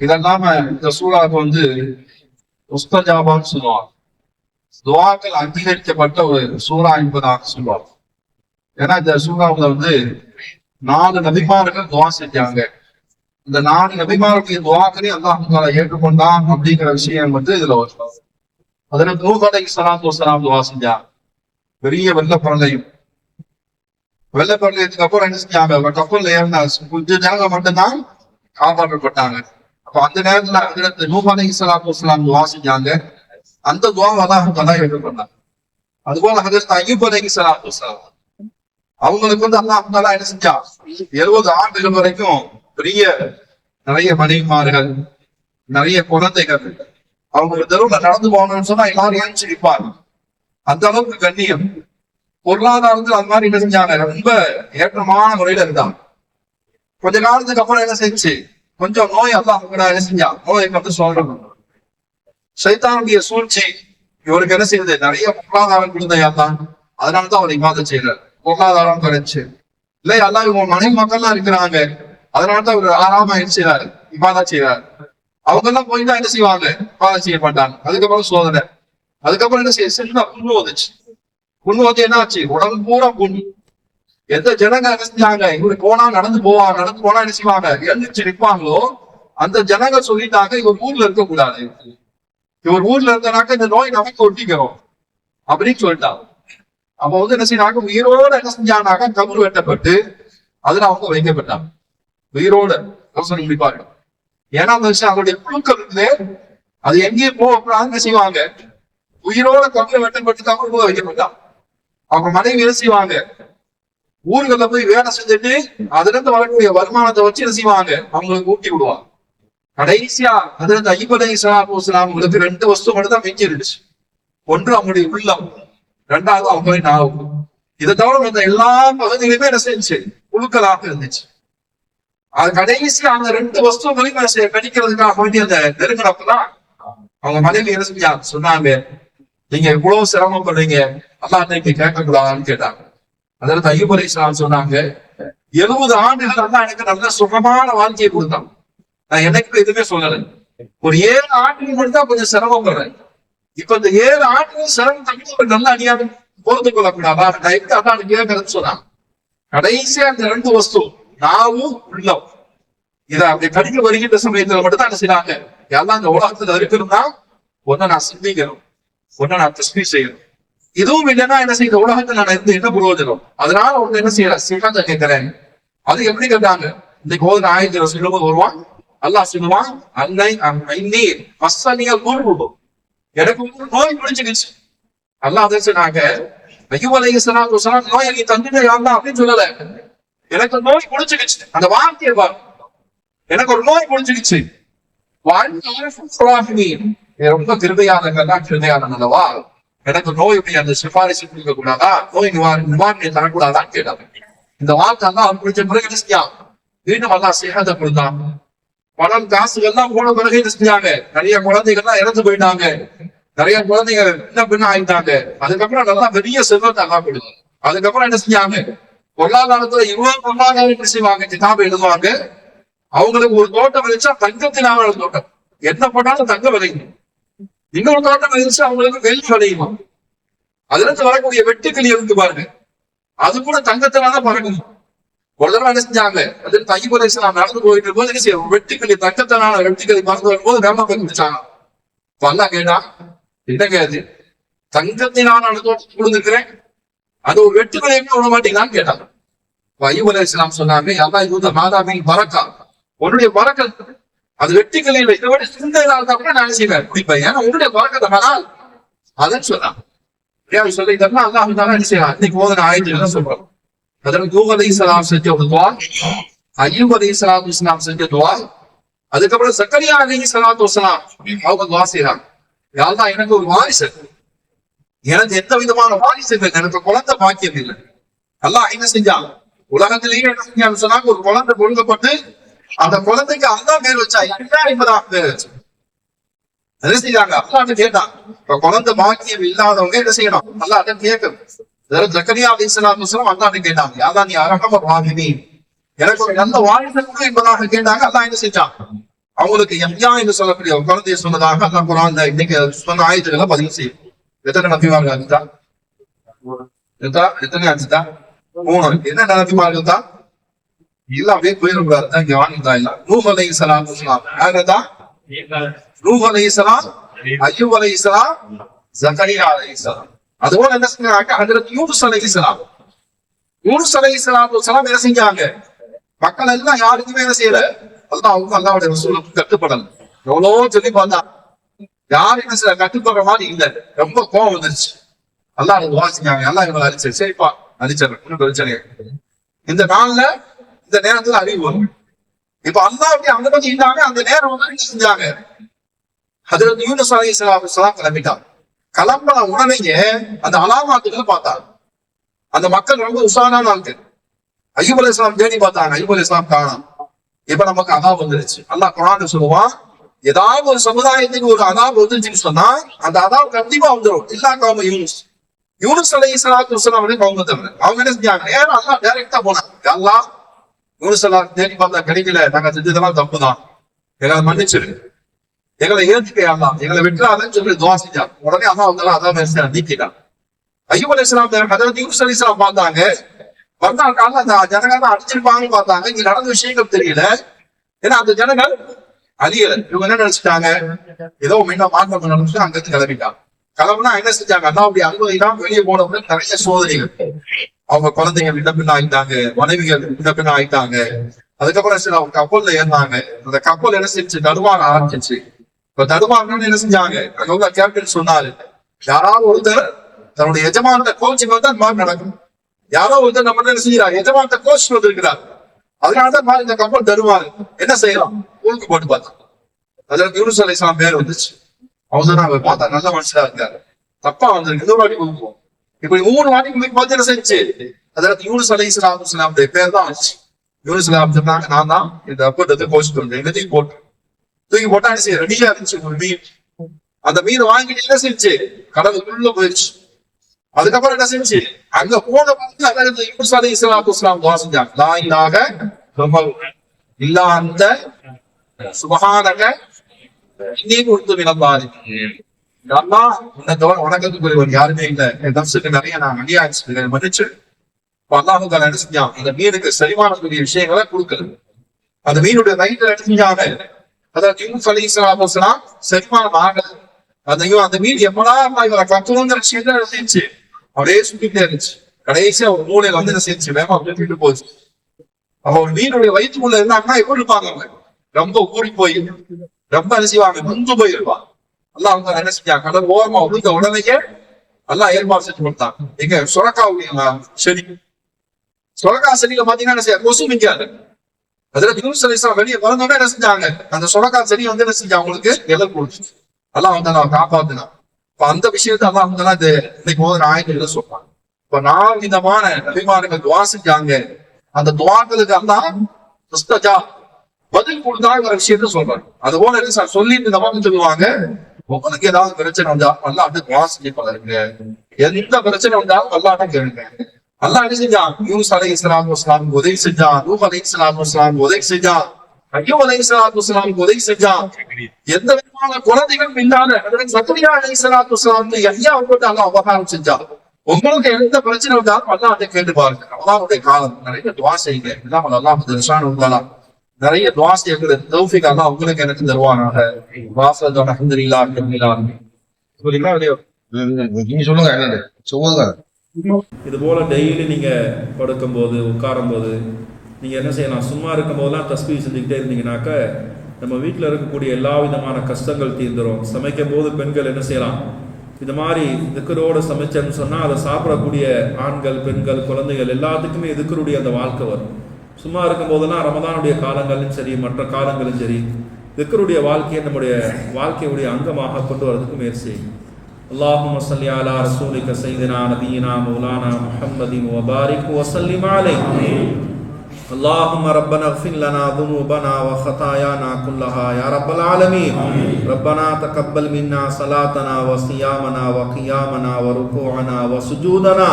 இதெல்லாம இந்த சூழலுக்கு வந்து முஸ்தஜாபான்னு சொல்லுவாங்க. துவாக்கள் அங்கீகரிக்கப்பட்ட ஒரு சூறா என்பதாக சொல்லுவாங்க. ஏன்னா இந்த சூறாவில் வந்து நாலு நபிமார்கள் துவா செஞ்சாங்க. இந்த நாலு நபிமார்களுடைய துவாக்களையும் அல்லாஹால ஏற்றுக்கொண்டான் அப்படிங்கிற விஷயம் வந்து இதுல வரும் அதுல நூகலை சலாத்து வசலாம் துவா செஞ்சாங்க. பெரிய வெள்ளப்பரங்கையும் வெள்ளப்பரங்கையத்துக்கு அப்புறம் என்ன செஞ்சாங்க? கப்பல் கப்பல்ல கொஞ்சம் ஜனங்க மட்டும்தான் காப்பாற்றப்பட்டாங்க. அப்ப அந்த நேரத்துல அதிரத்து நூகலை இஸ்லாத்து இஸ்லாம் துவா செஞ்சாங்க. அந்த துவாவை தான் தான் பண்ணாங்க அதுபோல ஹதரத் ஐயூப் அலைஹி ஸலாத்து வஸலாம் அவங்களுக்கு வந்து அல்லாஹ் தஆலா என்ன செஞ்சா எழுபது ஆண்டுகள் வரைக்கும் பெரிய நிறைய மனைவிமார்கள் நிறைய குழந்தைகள் அவங்க தெருவில் நடந்து போகணும்னு சொன்னா எல்லாரும் ஏன் நிற்பாங்க அந்த அளவுக்கு கண்ணியம். பொருளாதாரத்தில் அது மாதிரி என்ன செஞ்சாங்க? ரொம்ப ஏற்றமான முறையில இருந்தாங்க. கொஞ்ச காலத்துக்கு அப்புறம் என்ன செஞ்சு? கொஞ்சம் நோய் அல்லாஹ் என்ன செஞ்சா நோயை வந்து சொல்றாங்க. சைத்தானுடைய சூழ்ச்சி இவருக்கு என்ன செய்யுது? நிறைய பொருளாதாரம் கொடுத்த தான் அதனாலதான் அவர் இவாதம் செய்யறாரு பொருளாதாரம் குறைச்சு இல்லை எல்லாம் இவங்க மனைவி மக்கள்லாம் இருக்கிறாங்க. அதனாலதான் அவர் ஆறாம என்ன செய்யறாரு இமாதா செய்யறாரு அவங்க எல்லாம் போய் தான் என்ன செய்வாங்க? இமாதா செய்ய மாட்டாங்க. அதுக்கப்புறம் சோதனை. அதுக்கப்புறம் என்ன செய்ய சின்ன புண்ணு வந்துச்சு புண்ணு வந்து என்ன ஆச்சு? உடம்பு பூரா புண்ணு. எந்த ஜனங்க என்ன இவரு போனா நடந்து போவாங்க நடந்து போனா என்ன செய்வாங்க? எழுந்திரிச்சு நிற்பாங்களோ அந்த ஜனங்க சொல்லிட்டாங்க இவர் ஊர்ல இருக்க கூடாது இவர் ஊர்ல இருந்தனாக்க இந்த நோய் நமக்கு ஒட்டிக்கிறோம். அப்படின்னு சொல்லிட்டாங்க. அப்ப வந்து என்ன செய்யறாங்க? உயிரோட என்ன செஞ்சாங்கனாக்க கபர் வெட்டப்பட்டு அதுல அவங்க வைக்கப்பட்டாங்க. உயிரோட யோசனை முடிப்பாங்க. ஏன்னா அந்த விஷயம் அவருடைய குழுக்கள் இருந்து அது எங்கேயும் போக அப்படின்னு செய்வாங்க? உயிரோட கபர் வெட்டப்பட்டு கபர் போக வைக்கப்பட்டான் அவங்க மனைவி என்ன செய்வாங்க? ஊர்கள்ல போய் வேலை செஞ்சுட்டு அதுல இருந்து வரக்கூடிய வருமானத்தை வச்சு என்ன செய்வாங்க? அவங்களுக்கு ஊட்டி விடுவாங்க. கடைசியா அதிலிருந்து இந்த ஐபத் அலி ரெண்டு வஸ்து மட்டும் தான் மிஞ்சி இருந்துச்சு ஒன்று அவங்களுடைய உள்ளம் ரெண்டாவது அவங்களுடைய நாவு. இதை தவிர மத்த எல்லா பகுதிகளுமே என்ன செஞ்சு குழுக்களாக இருந்துச்சு. அது கடைசியா அந்த ரெண்டு வஸ்துகளையும் செய்ய கணிக்கிறதுக்காக வேண்டிய அந்த நெருங்கினப்பதான் அவங்க மனைவி என்ன செஞ்சாங்க? சொன்னாங்க நீங்க இவ்வளவு சிரமப்படுறீங்க. அல்லா இன்னைக்கு கேட்கக்கூடாதான்னு கேட்டாங்க. அதில் ஐயப் அலி இஸ்லாம் சொன்னாங்க. எழுபது ஆண்டுகள் தான் எனக்கு நல்ல சுகமான வாழ்க்கையை கொடுத்தான். நான் எனக்கு எதுவுமே சொல்லலை. ஒரு ஏழு ஆண்டுகள் மட்டும் தான் கொஞ்சம் சிரமப்படுறேன் இப்ப இந்த ஏழு ஆண்டுகள் சிரமம் தங்கி ஒரு நல்ல அடியாரும் பொறுத்து கொள்ளக்கூடாதா? டைப்ட் அதான் கேட்கறதுன்னு சொன்னான். கடைசியா அந்த ரெண்டு வஸ்து நாவும் உள்ளம். இதை அப்படி கடிக்க வருகின்ற சமயத்துல மட்டும் தான் செய்யறாங்க எல்லாம் இந்த உலகத்துல இருக்கிறதா ஒன்ன நான் சிந்திக்கணும். ஒன்ன நான் தஸ்மி செய்யணும். இதுவும் இல்லைன்னா என்ன செய்யுது? உலகத்துல நான் இருந்து என்ன பிரயோஜனம் அதனால ஒண்ணு என்ன செய்யறேன் சிகந்த கேட்கிறேன். அது எப்படி கேட்டாங்க? இன்னைக்கு ஓதுன ஆயிரத்தி சொல்லும்போது வருவான் அல்லாஹ் சொல்லுவான் அன்னை இன்னி மசனியல் நோய் எனக்கு வந்து நோய் பிடிச்சிக்கிச்சு. அல்லாஹ் அதை சொன்னாங்க ஐயோ அலைய சலாத்து வசலாம் நோய் நீ தந்துட்டு யாருலாம் அப்படின்னு சொல்லல. எனக்கு நோய் பிடிச்சிக்கிச்சு. அந்த வார்த்தையை பாரு எனக்கு ஒரு நோய் பிடிச்சிக்கிச்சு. வாழ்க்கை ரொம்ப கிருதையானங்கள்லாம் கிருதையான அல்லவா? எனக்கு நோயுடைய அந்த சிபாரிசு கொடுக்க கூடாதா நோய் நிவாரண நிவாரணை தரக்கூடாதான்னு கேட்டாங்க. இந்த வார்த்தை தான் அவர் பிடிச்ச பிறகு என்ன செஞ்சான் மீண்டும் எல்லாம் சேகத்தை கொடுத்தான். பணம் காசுகள்லாம் போன பிறகு என்ன செஞ்சாங்க நிறைய குழந்தைகள்லாம் இறந்து போயிட்டாங்க. நிறைய குழந்தைங்க என்ன பின்ன ஆயிட்டாங்க. அதுக்கப்புறம் நல்லா பெரிய செல்வத்தை எல்லாம் கொடுங்க அதுக்கப்புறம் என்ன செஞ்சாங்க பொருளாதாரத்துல இருபது பொருளாதாரம் என்ன செய்வாங்க? கிதாபு எழுதுவாங்க. அவங்களுக்கு ஒரு தோட்டம் விளைச்சா தங்கத்தினால தோட்டம். என்ன போட்டாலும் தங்க விளையும். இன்னொரு தோட்டம் இருந்துச்சு அவங்களுக்கு வெள்ளி விளையுமா? அதுல இருந்து வரக்கூடிய வெட்டுக்கிளி இருந்து பாருங்க. அது கூட தங்கத்தினாலதான் பறக்கும் ஒரு தடவை என்ன செஞ்சாங்க? அது தையபுரேசன் நான் நடந்து போயிட்டு போது என்ன செய்யும் வெட்டுக்கிளி தங்கத்தினால வெட்டுக்கிளி பறந்து வரும்போது வேம பண்ணிச்சாங்க பல்லா கேட்டா என்னங்க அது? தங்கத்தினால தோட்டத்தை கொடுத்துருக்கிறேன். அது ஒரு வெட்டுக்கிளி விட மாட்டீங்களான்னு கேட்டாங்க ஐயூப் இஸ்லாம் சொன்னாங்க எல்லா இது? மாதாவின் பறக்கா? உன்னுடைய வரக்கல் அது வெட்டிக்கலை இதை விட சிந்தையில இருந்தா கூட நான் செய்வேன்? குடிப்பேன். ஏன்னா உன்னுடைய பறக்கத்தை அதன்னு சொன்னான். ஏன் சொல்லி தரலாம் அல்லாஹ் தான் என்ன செய்யலாம் இன்னைக்கு ஓதன ஆயிரத்தி தான் சொல்றோம்? அதற்கு யூப் சலாம் செஞ்ச ஒரு துவா ஐயூப் அலி இஸ்லாம் இஸ்லாம் செஞ்ச துவா அதுக்கப்புறம் சக்கரியா அலி சலாத்து வசலாம் அவங்க துவா செய்யறாங்க யாருதான் எனக்கு ஒரு வாரிசு எனக்கு எந்த விதமான வாரிசு இல்லை. எனக்கு குழந்தை பாக்கியம் இல்லை. நல்லா என்ன செஞ்சாங்க உலகத்திலேயே என்ன செஞ்சாங்க சொன்னாங்க. ஒரு குழந்தை கொடுக்கப்பட்டு அந்த குழந்தைக்கு அல்லா பேர் வச்சா என்ன என்பதாக பேர் வச்சு என்ன செய்யறாங்க அல்லாட்டு கேட்டான்? இப்ப குழந்தை பாக்கியம் இல்லாதவங்க என்ன செய்யணும்? அல்லாட்ட கேட்கணும் ஜக்கரியா அலிஸ்லாம் அல்லாட்டு கேட்டாங்க யாதான் நீ அரகம வாங்கினி எனக்கு ஒரு நல்ல வாழ்க்கை கூட என்பதாக கேட்டாங்க. அல்லா என்ன செஞ்சான்? அவங்களுக்கு எம்யா என்று சொல்லக்கூடிய ஒரு குழந்தைய சொன்னதாக அல்லா குரான் இன்னைக்கு சொன்ன ஆயுதங்களை பதிவு செய்யும். எத்தனை நம்பிவார்கள் அதுதா எத்தனை அஞ்சுதா? மூணு. என்ன நபிமார்கள் தான் இல்ல அப்படியே போயிடக்கூடாது தான் இங்க வாழ்ந்தா இல்ல. நூஹ் அலை இஸ்லாம் யாருதான் நூஹ் அலை இஸ்லாம் அய்யூப் அலை இஸ்லாம் ஜக்கரியா அலை இஸ்லாம் அதுபோல என்ன செஞ்சாங்க? ஹஜரத் யூனுஸ் அலை இஸ்லாம் யூனுஸ் அலை இஸ்லாம் சலாம் என்ன செஞ்சாங்க. மக்கள் எல்லாம் யாருக்குமே என்ன செய்யல. அதான் அவங்க அல்லாவுடைய ரசூலுக்கு கட்டுப்படல. எவ்வளவோ சொல்லி பார்த்தா யாரும் என்ன செய்ய கட்டுப்படுற மாதிரி இல்ல. ரொம்ப கோவம் வந்துருச்சு. எல்லாம் அவங்க வாசிச்சாங்க எல்லாம் இவங்களை அழிச்சு சரிப்பா அழிச்சிடுறேன் பிரச்சனை இந்த நாள்ல இந்த நேரத்துல அறிவு வரும். இப்ப அல்லாஹ் அப்படி அந்த பத்தி இருந்தாங்க அந்த நேரம் வந்து செஞ்சாங்க அதுல யூனஸ் அலி இஸ்லாம் கிளம்பிட்டான். கிளம்பின உடனேயே அந்த அலாமாத்துகளை பார்த்தாங்க அந்த மக்கள் ரொம்ப உஷாரான ஆட்கள் ஐயூப் அலி இஸ்லாம் தேடி பார்த்தாங்க. ஐயூப் அலி இஸ்லாம் காணும். இப்ப நமக்கு அதா வந்துருச்சு. அல்லாஹ் குரான் சொல்லுவான் ஏதாவது ஒரு சமுதாயத்துக்கு ஒரு அதாப் வந்துருச்சுன்னு சொன்னா அந்த அதாப் கண்டிப்பா வந்துடும் இல்லா காம யூனுஸ். யூனுஸ் அலை இஸ்லாத்து அவங்க அவங்க என்ன செஞ்சாங்க? நேரம் அல்லாஹ் டைரக்டா போனாங்க. அல்லாஹ் யூனுஸ் தேடி பார்த்தா கிடைக்கல நாங்க செஞ்சதெல்லாம் தப்பு தான் எங்களை மன்னிச்சிரு. எங்களை ஏத்துக்கலாம் எங்களை விட்டுறாதன்னு சொல்லி துவா செஞ்சாங்க உடனே அம்மா வந்தாலும் அதான் பேச நீக்கிட்டான். ஐயூப் அலி இஸ்லாம் அதாவது யூஸ் அலி இஸ்லாம் பார்த்தாங்க. காலம் அந்த ஜனங்கள் தான் அடிச்சிருப்பாங்கன்னு பார்த்தாங்க. இங்க நடந்த விஷயங்கள் தெரியல. ஏன்னா அந்த ஜனங்கள் அழியல. இவங்க என்ன நினைச்சிட்டாங்க? ஏதோ மீண்டும் மாற்றம் நினைச்சு அங்க இருந்து கிளம்பிட்டாங்க கிளம்புனா என்ன செஞ்சாங்க? அண்ணா அப்படி அனுமதிதான் வெளியே போனவங்க நிறைய சோதனைகள். அவங்க குழந்தைங்க விண்ணப்பின் ஆயிட்டாங்க மனைவிகள் விண்ணப்பின் ஆயிட்டாங்க. அதுக்கப்புறம் சரி அவங்க கப்பல்ல ஏறினாங்க அந்த கப்பல் என்ன செஞ்சு தடுமாற ஆரம்பிச்சிச்சு இப்ப தடுமாறணும்னு என்ன செஞ்சாங்க? அங்க உள்ள கேப்டன் சொன்னாரு யாராவது ஒருத்தர் தன்னுடைய எஜமான கோச்சிங் வந்து அந்த மாதிரி நடக்கும். யாரோ ஒருத்தர் நம்ம என்ன செய்யறா எஜமான கோச் வந்திருக்கிறார். அதனாலதான் மாதிரி இந்த கப்பல் தருவாரு என்ன செய்யலாம்? ஊருக்கு போட்டு பார்த்தோம் அதுல யூனுஸ் அலை இஸ்லாம் பேர் வந்துச்சு. அவங்க தான் நாங்க பார்த்தா நல்ல மனுஷனா இருக்காரு தப்பா வந்திருக்கு. இன்னொரு வாட்டி இப்படி மூணு வாட்டி உங்களுக்கு பார்த்து என்ன செஞ்சு? அதாவது யூனிஸ் அலை இஸ்லாம் இஸ்லாமுடைய பேர் தான் வந்துச்சு. யூனுஸ் அலாம் சொன்னாங்க நான் தான் இந்த அப்பத்தை கோச் பண்றேன் எல்லாத்தையும் தூக்கி போட்டா சரி ரெடியா இருந்துச்சு ஒரு மீன். அந்த மீன் வாங்கிட்டு என்ன செஞ்சு? கடலுக்குள்ள போயிடுச்சு. அதுக்கப்புறம் என்ன செஞ்சு? அங்க போன பார்த்து அதாவது யூனிஸ் அலை இஸ்லாம் இஸ்லாம் துவா செஞ்சாங்க. நான் இல்லாக இல்லா அந்த சுபகானக இன்னி கொடுத்து வினந்தாரு அண்ணா உன்னை தவிர வணக்கத்துக்குரியவர் யாருமே இல்லை. என் தம்சுக்கு நிறைய நான் அடியாச்சு மன்னிச்சு அல்லாஹு தான் என்ன செஞ்சான். அந்த மீனுக்கு செரிமானக்கூடிய விஷயங்களை கொடுக்கல அந்த மீனுடைய வயிற்றுல என்ன செஞ்சாங்க. அதாவது யூனுஸ் அலி இஸ்லாம் செரிமானம் ஆகல. அதையும் அந்த மீன் எப்படா இவரை கத்துணுங்கிற விஷயத்த செஞ்சு அப்படியே சுட்டிட்டே இருந்துச்சு. கடைசியா ஒரு மூலையில வந்து என்ன செஞ்சு வேகமா அப்படின்ட்டு போச்சு. அப்போ ஒரு மீனுடைய வயிற்றுக்குள்ள இருந்தாங்கன்னா எப்படி இருப்பாங்க அவங்க? ரொம்ப ஊறி போய் ரொம்ப என்ன செய்வாங்க? நொந்து போயிருப்பான் அல்லாஹ் அவங்க என்ன செஞ்சாங்க கடல் ஓரமா விழுந்த உடனேயே அல்லாஹ் ஏற்பாடு செஞ்சு கொடுத்தாங்க எங்க சுரக்காவுடைய செடி சுரக்கா செடியில பாத்தீங்கன்னா என்ன செய்ய கொசு மிக்காது அதுல யூனுஸ் அலிஸ்லாம் வெளியே வளர்ந்தோட என்ன செஞ்சாங்க? அந்த சுரக்கா செடி வந்து என்ன செஞ்சாங்க? அவங்களுக்கு எதிர் கொடுத்து. அல்லாஹ் வந்து நான் காப்பாத்தினான். இப்ப அந்த விஷயத்த அல்லாஹ் வந்து இது இன்னைக்கு போது ஆயிரத்தி சொல்றாங்க இப்ப நான் விதமான அபிமானங்கள் துவா செஞ்சாங்க. அந்த துவாக்களுக்கு அல்லாஹ் பதில் கொடுத்தாங்கிற விஷயத்த சொல்றாங்க அது போல என்ன சார் சொல்லிட்டு இந்த மாதிரி சொல்லுவாங்க. உங்களுக்கு ஏதாவது பிரச்சனை வந்தா அல்லாஹ் துவா செஞ்சு பழகுங்க எந்த பிரச்சனை வந்தாலும் அல்லாஹ் கேளுங்க. அல்லாஹ் என்ன செஞ்சான் யூஸ் அலை இஸ்லாம் இஸ்லாம் உதவி செஞ்சான் ரூப் அலை இஸ்லாம் இஸ்லாம் உதவி செஞ்சான் ஐயோ அலை இஸ்லாத்து இஸ்லாம் உதவி செஞ்சான் எந்த விதமான குழந்தைகளும் இல்லாத சக்கரியா அலை இஸ்லாத்து இஸ்லாம் ஐயா அவங்கள்ட்ட அல்லா உபகாரம் செஞ்சான் உங்களுக்கு எந்த பிரச்சனை வந்தாலும் அல்லாஹ் கேட்டு பாருங்க. அல்லாவுடைய காலம். நிறைய துவா செய்யுங்க. இல்லாம அல்லாஹ் திர்ஷான் உள்ளலாம் நிறைய துவா செய்யக்கூடிய தௌஃபிக் அல்லாஹ் உங்களுக்கு எனக்கு தருவானாக. வாசல் இல்லையோ? நீங்க சொல்லுங்க என்னது? சொல்லுங்க. இது போல் டெய்லி நீங்கள் படுக்கும்போது உட்காரும்போது நீங்கள் என்ன செய்யலாம்? சும்மா இருக்கும்போதெல்லாம் தஸ்பீ செஞ்சுக்கிட்டே இருந்தீங்கன்னாக்க நம்ம வீட்டில் இருக்கக்கூடிய எல்லா விதமான கஷ்டங்கள் தீர்ந்துரும். சமைக்கும் போது பெண்கள் என்ன செய்யலாம்? இந்த மாதிரி திக்கரோடு சமைச்சேன்னு சொன்னால் அதை சாப்பிடக்கூடிய ஆண்கள் பெண்கள் குழந்தைகள் எல்லாத்துக்குமே திக்கருடைய அந்த வாழ்க்கை வரும். சும்மா இருக்கும்போதெல்லாம் ரமதானுடைய காலங்களும் சரி மற்ற காலங்களும் சரி திக்கருடைய வாழ்க்கையை நம்முடைய வாழ்க்கையுடைய அங்கமாக கொண்டு வரதுக்கு முயற்சி செய்யும் اللهم صل على رسولك سيدنا نبينا مولانا محمد وبارك وسلم عليه اللهم ربنا اغفر لنا ذنوبنا وخطايانا كلها يا رب العالمين ربنا تقبل منا صلاتنا وصيامنا وقيامنا وركوعنا وسجودنا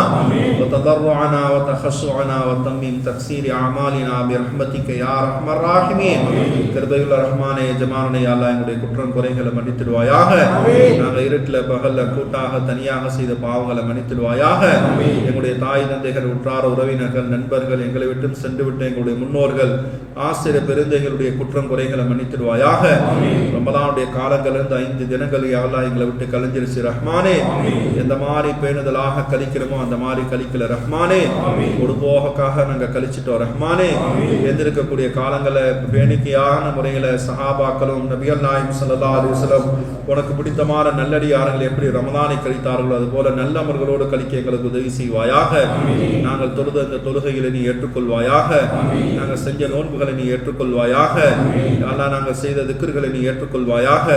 وتضرعنا وتخشعنا وتميم تقصير اعمالنا برحمتك يا ارحم الراحمين கிருபையுள்ள ரஹ்மானே ஜமானே அல்லா எங்களுடைய குற்றம் குறைகளை மன்னித்திடுவாயாக நாங்கள் இருட்டில் பகல்ல கூட்டாக தனியாக செய்த பாவங்களை மன்னித்திடுவாயாக எங்களுடைய தாய் தந்தைகள் உற்றார் உறவினர்கள் நண்பர்கள் எங்களை விட்டும் சென்று விட்டு எங்களுடைய முன்னோர்கள் ஆசிரியர் பெருந்தைகளுடைய குற்றம் குறைகளை மன்னித்திடுவாயாக. ரமலானுடைய காலங்களிலிருந்து ஐந்து தினங்கள் யாரெல்லாம் எங்களை விட்டு கலைஞ்சிருச்சு ரஹ்மானே. எந்த மாதிரி பேணுதலாக கழிக்கிறோமோ அந்த மாதிரி கழிக்கல ரஹ்மானே. பொடுபோகக்காக நாங்க கழிச்சிட்டோம் ரஹ்மானே. எந்திருக்கக்கூடிய காலங்களை வேணிக்கையான முறையில சஹாபாக்களும் நபிகள் நாயம் சல்லா அலிஸ்லம் உனக்கு பிடித்தமான நல்லடியார்கள் எப்படி ரமதானை கழித்தார்களோ அது போல நல்லமர்களோடு கழிக்க எங்களுக்கு உதவி செய்வாயாக. நாங்கள் தொழுத இந்த தொழுகைகளை நீ ஏற்றுக்கொள்வாயாக. நாங்கள் செஞ்ச நோன்புகளை நீ ஏற்றுக்கொள்வாயாக. அல்லா நாங்கள் செய்த திக்கர்களை நீ ஏற்றுக்கொள்வாயாக.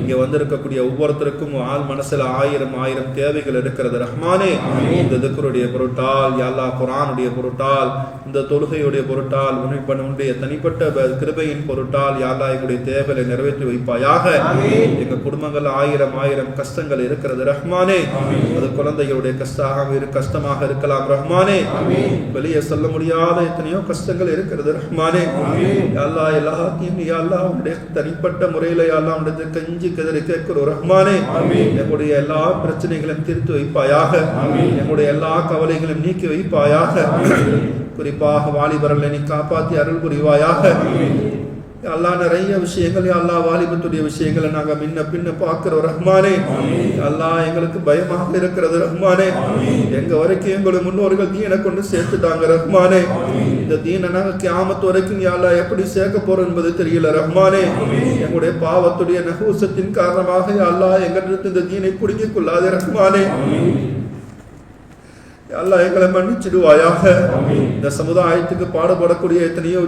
இங்கே வந்திருக்கக்கூடிய ஒவ்வொருத்தருக்கும் ஆள் மனசுல ஆயிரம் ஆயிரம் தேவைகள் இருக்கிறது ரஹ்மானே. இந்த திக்கருடைய பொருட்டால் யாழ்லா குரானுடைய பொருட்டால் இந்த தொழுகையுடைய பொருட்டால் உன்னுடைய தனிப்பட்ட கிருபையின் பொருட்டால் யாழ்லா எங்களுடைய தேவைகளை நிறைவேற்றி வைப்பாயாக? எங்க குடும்பங்கள் ஆயிரம் ஆயிரம் கஷ்டங்கள் இருக்கிறது. ரஹ்மானே. அது குழந்தைகளுடைய கஷ்டமாக கஷ்டமாக இருக்கலாம். ரஹ்மானே. வெளியே சொல்ல முடியாத எத்தனையோ கஷ்டங்கள் இருக்கிறது. ரஹ்மானே. அல்லா எல்லாத்தையும் அல்லா உன்னுடைய தனிப்பட்ட முறையில அல்லா உன்னுடைய கஞ்சி கதறி கேட்கிறோம். ரஹ்மானே. எங்களுடைய எல்லா பிரச்சனைகளையும் தீர்த்து வைப்பாயாக. எங்களுடைய எல்லா கவலைகளையும் நீக்கி வைப்பாயாக. குறிப்பாக வாலிபர்களை நீ காப்பாற்றி அருள் புரிவாயாக. அல்லா நிறைய விஷயங்கள் அல்லா வாலிபத்துடைய விஷயங்களை நாங்க முன்ன பின்ன பார்க்கிறோம் ரஹ்மானே. அல்லா எங்களுக்கு பயமாக இருக்கிறது ரஹ்மானே. எங்க வரைக்கும் எங்களுடைய முன்னோர்கள் தீனை கொண்டு சேர்த்துட்டாங்க ரஹ்மானே. இந்த தீனை நாங்க கியாமத்து வரைக்கும் யா அல்லாஹ் எப்படி சேர்க்க போறோம் என்பது தெரியல ரஹ்மானே. எங்களுடைய பாவத்துடைய நகூசத்தின் காரணமாக யா அல்லாஹ் எங்களிடத்து இந்த தீனை பிடுங்கிக் கொள்ளாதே ரஹ்மானே. அல்லாஹ் எங்களை மன்னிச்சிடுவாயாக. இந்த சமுதாயத்துக்கு பாடுபடக்கூடிய எத்தனையோ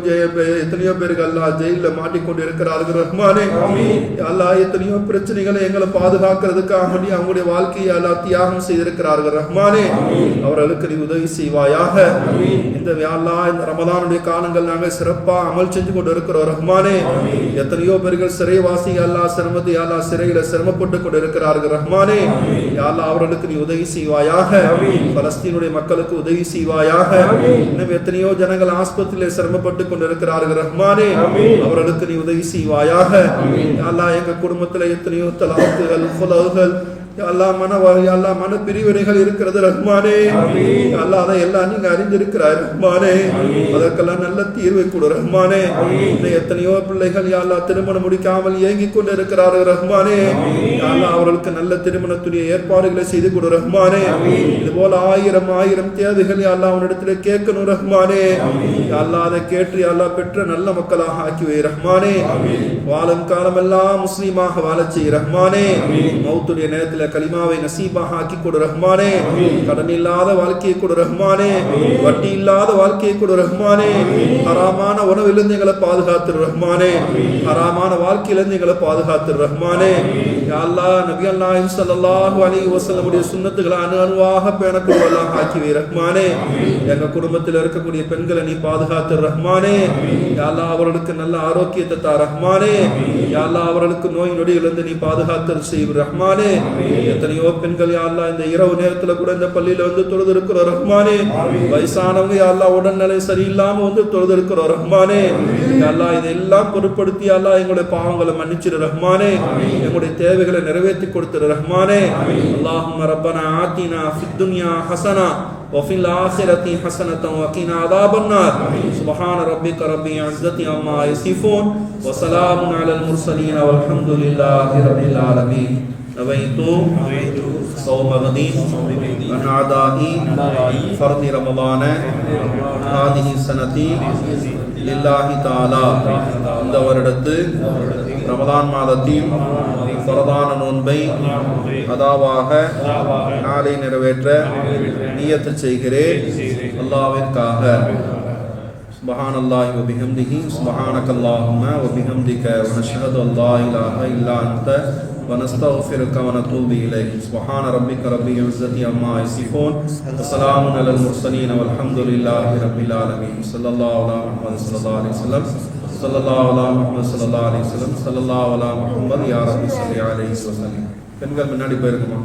எத்தனையோ பேர்கள் அல்லாஹ் ஜெயில மாட்டிக்கொண்டு இருக்கிறார்கள் ரஹ்மானே அல்லாஹ் எத்தனையோ பிரச்சனைகளை எங்களை பாதுகாக்கிறதுக்காக வேண்டி அவங்களுடைய வாழ்க்கையை அல்லாஹ் தியாகம் செய்திருக்கிறார்கள் ரஹ்மானே. அவர்களுக்கு நீ உதவி செய்வாயாக. இந்த அல்லாஹ் இந்த ரமதானுடைய காலங்கள் நாங்கள் சிறப்பா அமல் செஞ்சு கொண்டு இருக்கிறோம் ரஹ்மானே எத்தனையோ பேர்கள் சிறைவாசி அல்லாஹ் சிரமத்தை அல்லாஹ் சிறையில சிரமப்பட்டு கொண்டு இருக்கிறார்கள் ரஹ்மானே யா அல்லாஹ் அவர்களுக்கு நீ உதவி செய்வாயாக. பலஸ்தீனுடைய மக்களுக்கு உதவி செய்வாயாக. இன்னும் எத்தனையோ ஜனங்கள் ஆஸ்பத்திரியில் சிரமப்பட்டு கொண்டிருக்கிறார்கள். ரஹ்மானே அவர்களுக்கு நீ உதவி செய்வாயாக. யா அல்லாஹ் எங்க குடும்பத்துல எத்தனையோ தலாக்குகள் குலவுகள் அல்லா மன அல்லா மன பிரிவினைகள் இருக்கிறது ரஹ்மானே. அல்லா அதை எல்லாம் நீங்க அறிந்திருக்கிறாய் ரஹ்மானே. அதற்கெல்லாம் நல்ல தீர்வை கொடு ரஹ்மானே. இன்னும் எத்தனையோ பிள்ளைகள் யாழ்லா திருமணம் முடிக்காமல் ஏங்கிக் கொண்டு இருக்கிறார்கள் ரஹ்மானே யாழ்லா அவர்களுக்கு நல்ல திருமணத்துடைய ஏற்பாடுகளை செய்து கொடு ரஹ்மானே. இது போல ஆயிரம் ஆயிரம் தேவைகள் யாழ்லா அவனிடத்துல கேட்கணும் ரஹ்மானே. யாழ்லா அதை கேட்டு யாழ்லா பெற்ற நல்ல மக்களாக ஆக்கி வை ரஹ்மானே வாழும் காலமெல்லாம் முஸ்லீமாக செய் ரஹ்மானே. மௌத்துடைய நேரத்தில் கலிமாவை நசீபாக ஆக்கி கொடு ரஹ்மானே. கடன் இல்லாத வாழ்க்கையை கொடு ரஹ்மானே. வட்டி இல்லாத வாழ்க்கையை கொடு ரஹ்மானே. ஹராமான உணவிலிருந்து எங்களை பாதுகாத்து ரஹ்மானே. ஹராமான வாழ்க்கையிலிருந்து எங்களை பாதுகாத்து ரஹ்மானே. யா நபி அல்லாஹ் ஸல்லல்லாஹு அலைஹி வஸல்லமுடைய சுன்னத்துகளை அணு அணுவாக பேணக்கூடியவர்களாக ஆக்கிவை ரஹ்மானே. எங்க குடும்பத்தில் இருக்கக்கூடிய பெண்களை நீ பாதுகாத்து ரஹ்மானே. யாழ்லா அவர்களுக்கு நல்ல ஆரோக்கியத்தை தா ரஹ்மானே. யாழ்லா அவர்களுக்கு நோய் நொடியிலிருந்து நீ பாதுகாத்து செய் ரஹ்மானே. எத்தனையோ பெண்கள் யா அல்லாஹ் இந்த இரவு நேரத்துல கூட இந்த பள்ளியில வந்து தொழுது இருக்கிற ரஹ்மானே வயசானவங்க யா அல்லாஹ் உடல்நிலை சரியில்லாம வந்து தொழுது இருக்கிற ரஹ்மானே யா அல்லாஹ் இதெல்லாம் பொருட்படுத்தி யா அல்லாஹ் எங்களுடைய பாவங்களை மன்னிச்சிரு ரஹ்மானே எங்களுடைய தேவைகளை நிறைவேற்றி கொடுத்துரு ரஹ்மானே அல்லாஹும்ம ரப்பனா ஆத்தினா ஃபித் துன்யா ஹசனா وفي الآخرة حسنة وقنا عذاب النار سبحان ربك رب العزة عما يصفون وسلام على المرسلين والحمد لله رب العالمين نويت صوم غد عن أعداء فرض رمضان هذه السنة لله تعالى இந்த வருடத்து ரமதான் மாதத்தின் பிரதான நோன்பை அதாவாக நாளை நிறைவேற்ற நியத்து செய்கிறேன் அல்லாவிற்காக سبحان الله وبحمده سبحانك اللهم وبحمدك ونشهد ان لا اله الا انت ونستغفرك ونتوب إليك سبحان ربك رب العزة عما يصفون وسلام على المرسلين والحمد لله رب العالمين صلى الله على محمد صلى الله عليه وسلم صلى الله على محمد صلى الله عليه وسلم صلى الله على محمد يا رب صل عليه وسلم பெண்கள் முன்னாடி போயிருக்குமா